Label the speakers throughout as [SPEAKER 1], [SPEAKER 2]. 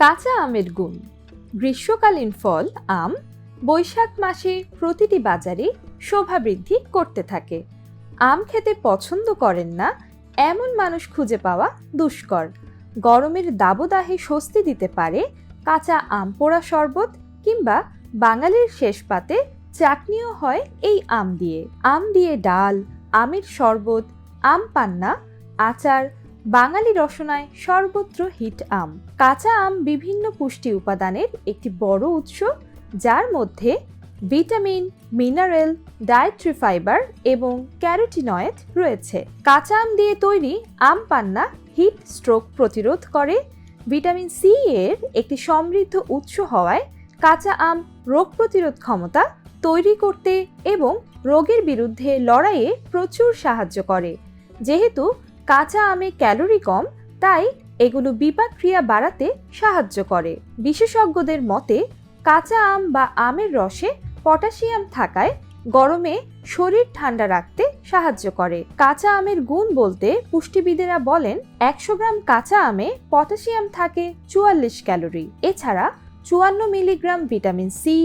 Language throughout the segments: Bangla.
[SPEAKER 1] কাঁচা আমের গুণ। গ্রীষ্মকালীন ফল, আম, বৈশাখ মাসে প্রতিটি বাজারে শোভা বৃদ্ধি করতে থাকে। আম খেতে পছন্দ করেন না, এমন মানুষ খুঁজে পাওয়া দুষ্কর। গরমের দাবদাহে স্বস্তি দিতে পারে কাঁচা আম পোড়া শরবত কিংবা বাঙালির শেষ পাতে চাটনিও হয় এই আম দিয়ে। আম দিয়ে ডাল, আমের শরবত, আম পান্না, আচার বাঙালি রসনায় সর্বত্র হিট আম। কাঁচা আম বিভিন্ন পুষ্টি উপাদানের একটি বড় উৎস, যার মধ্যে ভিটামিন, মিনারেল, ডায়েট্রি ফাইবার এবং ক্যারোটিনয়েড রয়েছে। কাঁচা আম দিয়ে তৈরি আম পান্না হিট স্ট্রোক প্রতিরোধ করে। ভিটামিন সি এর একটি সমৃদ্ধ উৎস হওয়ায় কাঁচা আম রোগ প্রতিরোধ ক্ষমতা তৈরি করতে এবং রোগের বিরুদ্ধে লড়াইয়ে প্রচুর সাহায্য করে। যেহেতু কাঁচা আমে ক্যালোরি কম, তাই এগুলো বিপাক ক্রিয়া বাড়াতে সাহায্য করে। বিশেষজ্ঞদের মতে, কাঁচা আম বা আমের রসে পটাশিয়াম থাকায় গরমে শরীর ঠান্ডা রাখতে সাহায্য করে। কাঁচা আমের গুণ বলতে পুষ্টিবিদেরা বলেন, একশো গ্রাম কাঁচা আমে পটাশিয়াম থাকে চুয়াল্লিশ ক্যালোরি। এছাড়া চুয়ান্ন মিলিগ্রাম ভিটামিন সি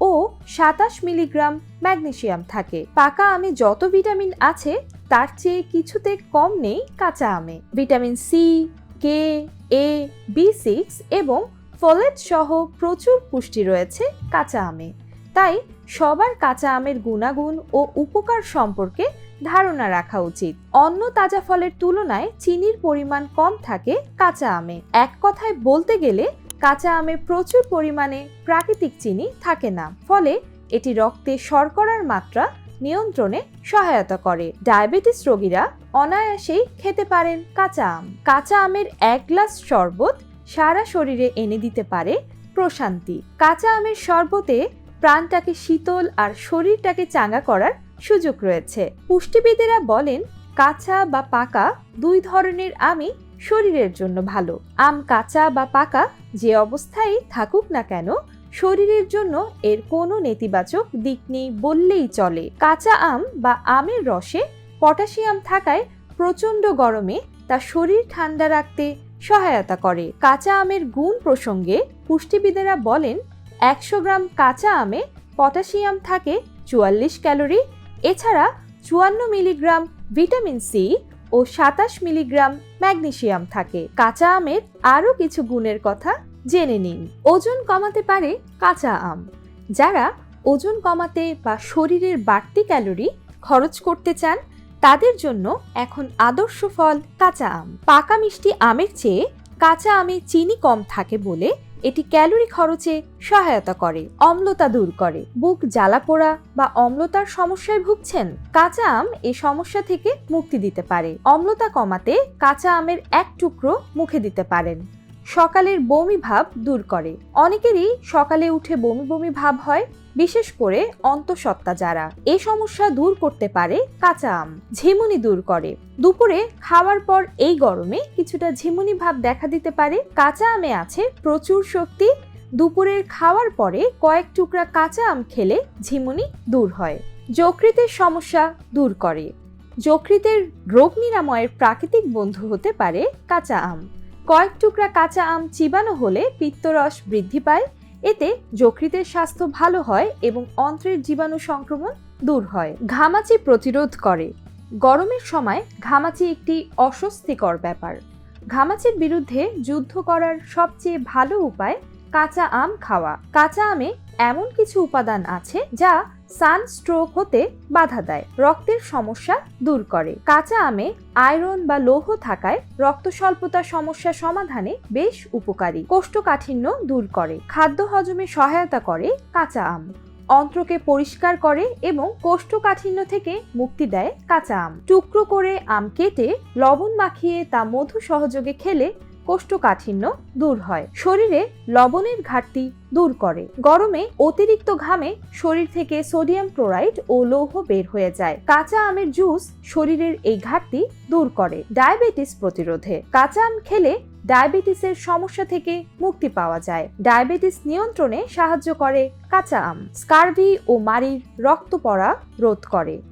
[SPEAKER 1] ও সাতাশ মিলিগ্রাম ম্যাগনেশিয়াম থাকে। পাকা আমে যত ভিটামিন আছে তার চেয়ে কিছুতে কম নেই কাঁচা আমে। Vitamin C, K, A, B six এবং ফলেট সহ প্রচুর পুষ্টি রয়েছে কাঁচা আমে। তাই সবার কাঁচা আমের গুণাগুণ ও উপকার সম্পর্কে ধারণা রাখা উচিত। অন্য তাজা ফলের তুলনায় চিনির পরিমাণ কম থাকে কাঁচা আমে। এক কথায় বলতে গেলে, কাঁচা আমে প্রচুর পরিমাণে প্রাকৃতিক চিনি থাকে না। ফলে এটি রক্তে শর্করার মাত্রা নিয়ন্ত্রণে সহায়তা করে। ডায়াবেটিস রোগীরা অনায়াসেই খেতে পারেন কাঁচা আম। কাঁচা আমের এক গ্লাস শরবত সারা শরীরে এনে দিতে পারে প্রশান্তি। কাঁচা আমের শরবতে প্রাণটাকে শীতল আর শরীরটাকে চাঙ্গা করার সুযোগ রয়েছে। পুষ্টিবিদেরা বলেন, কাঁচা বা পাকা দুই ধরনের আমই শরীরের জন্য ভালো। আম কাঁচা বা পাকা যে অবস্থায় থাকুক না কেন শরীরের জন্য এর কোনো নেতিবাচক দিক নেই বললেই চলে। কাঁচা আম বা আমের রসে পটাশিয়াম থাকায় প্রচণ্ড গরমে তা শরীর ঠান্ডা রাখতে সহায়তা করে। কাঁচা আমের গুণ প্রসঙ্গে পুষ্টিবিদেরা বলেন, একশো গ্রাম কাঁচা আমে পটাশিয়াম থাকে চুয়াল্লিশ ক্যালোরি। এছাড়া চুয়ান্ন মিলিগ্রাম ভিটামিন সি ও সাতাশ মিলিগ্রাম ম্যাগনেশিয়াম থাকে। কাঁচা আমের আরও কিছু গুণের কথা জেনে নিন, ওজন কমাতে পারে কাঁচা আম। যারা ওজন কমাতে বা শরীরের বাড়তি ক্যালোরি খরচ করতে চান, তাদের জন্য এখন আদর্শ ফল কাঁচা আম। পাকা মিষ্টি আমের চেয়ে কাঁচা আমে চিনি কম থাকে বলে এটি ক্যালোরি খরচে সহায়তা করে, অম্লতা দূর করে। বুক জ্বালা পোড়া বা অম্লতার সমস্যায় ভুগছেন? কাঁচা আম এ সমস্যা থেকে মুক্তি দিতে পারে। অম্লতা কমাতে কাঁচা আমের এক টুকরো মুখে দিতে পারেন। সকালের বমি ভাব দূর করে। অনেকেরই সকালে উঠে বমি বমি ভাব হয়, বিশেষ করে অন্তঃসত্ত্বা যারা। এ সমস্যা দূর করতে পারে কাঁচা আম, ঝিমুনি দূর করে। দুপুরে খাওয়ার পর এই গরমে কিছুটা ঝিমুনি ভাব দেখা দিতে পারে। কাঁচা আমে আছে প্রচুর শক্তি। দুপুরের খাওয়ার পরে কয়েক টুকরা কাঁচা আম খেলে ঝিমুনি দূর হয়। যকৃতের সমস্যা দূর করে। যকৃতের রোগ নিরাময়ের প্রাকৃতিক বন্ধু হতে পারে কাঁচা আম। কয়েক টুকরা কাঁচা আম চিবানো হলে পিত্তরস বৃদ্ধি পায়। এতে যকৃতের স্বাস্থ্য ভালো হয় এবং অন্ত্রের জীবাণু সংক্রমণ দূর হয়। ঘামাচি প্রতিরোধ করে। গরমের সময় ঘামাচি একটি অস্বস্তিকর ব্যাপার। ঘামাচির বিরুদ্ধে যুদ্ধ করার সবচেয়ে ভালো উপায় কাঁচা আম খাওয়া। কাঁচা আমে এমন কিছু উপাদান আছে যা সানস্ট্রোক হতে বাধা দেয়, রক্তের সমস্যা দূর করে। কাঁচা আমে আয়রন বা লৌহ থাকায় রক্ত স্বল্পতার সমস্যা সমাধানে বেশ উপকারী। কোষ্ঠকাঠিন্য দূর করে, খাদ্য হজমে সহায়তা করে কাঁচা আম। অন্ত্রকে পরিষ্কার করে এবং কোষ্ঠকাঠিন্য থেকে মুক্তি দেয় কাঁচা আম। টুকরো করে আম কেটে লবণ মাখিয়ে তা মধু সহযোগে খেলে কোষ্ঠকাঠিন্য দূর হয়। শরীরে লবণের ঘাটতি দূর করে। গরমে অতিরিক্ত ঘামে শরীর থেকে সোডিয়াম ক্লোরাইড ও লৌহ বের হয়ে যায়। কাঁচা আমের জুস শরীরের এই ঘাটতি দূর করে। ডায়াবেটিস প্রতিরোধে। কাঁচা আম খেলে ডায়াবেটিসের সমস্যা থেকে মুক্তি পাওয়া যায়। ডায়াবেটিস নিয়ন্ত্রণে সাহায্য করে কাঁচা আম। স্কার্ভি ও মারির রক্ত পড়া রোধ করে।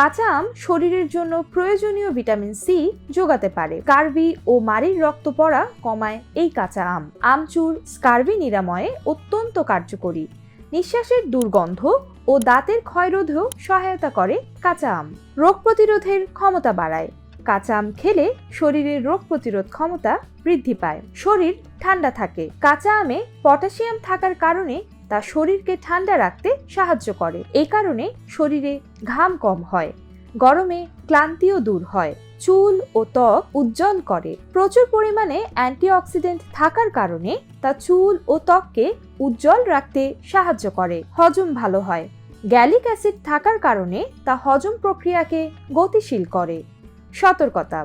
[SPEAKER 1] কাঁচা আম শরীরের জন্য প্রয়োজনীয় ভিটামিন সি যোগাতে পারে। কার্বি ও মারির রক্ত পড়া কমায় এই কাঁচা আম। আমচুর স্কার্বি নিরাময়ে অত্যন্ত কার্যকরী। নিঃশ্বাসের দুর্গন্ধ ও দাঁতের ক্ষয়রোধেও সহায়তা করে কাঁচা আম। রোগ প্রতিরোধের ক্ষমতা বাড়ায়। কাঁচা আম খেলে শরীরের রোগ প্রতিরোধ ক্ষমতা বৃদ্ধি পায়। শরীর ঠান্ডা থাকে। কাঁচা আমে পটাশিয়াম থাকার কারণে তা শরীরকে ঠান্ডা রাখতে সাহায্য করে। এই কারণে শরীরে ঘাম কম হয়, গরমে ক্লান্তিও দূর হয়, চুল ও ত্বক উজ্জ্বল করে। প্রচুর পরিমাণে অ্যান্টিঅক্সিডেন্ট থাকার কারণে তা চুল ও ত্বককে উজ্জ্বল রাখতে সাহায্য করে, হজম ভালো হয়। গ্যালিক অ্যাসিড থাকার কারণে তা হজম প্রক্রিয়াকে গতিশীল করে। সতর্কতা।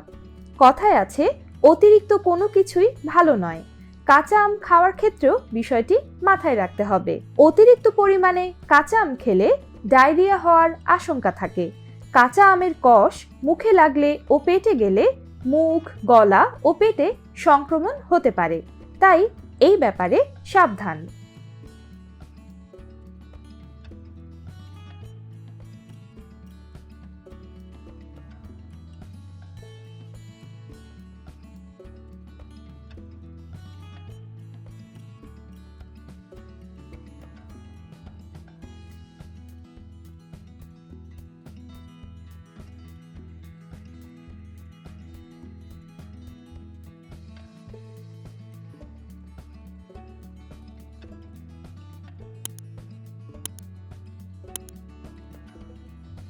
[SPEAKER 1] কথায় আছে, অতিরিক্ত কোনো কিছুই ভালো নয়। কাঁচা আম খাওয়ার ক্ষেত্রেও বিষয়টি মাথায় রাখতে হবে। অতিরিক্ত পরিমাণে কাঁচা আম খেলে ডায়রিয়া হওয়ার আশঙ্কা থাকে। কাঁচা আমের কষ মুখে লাগলে ও পেটে গেলে মুখ, গলা ও পেটে সংক্রমণ হতে পারে। তাই এই ব্যাপারে সাবধান।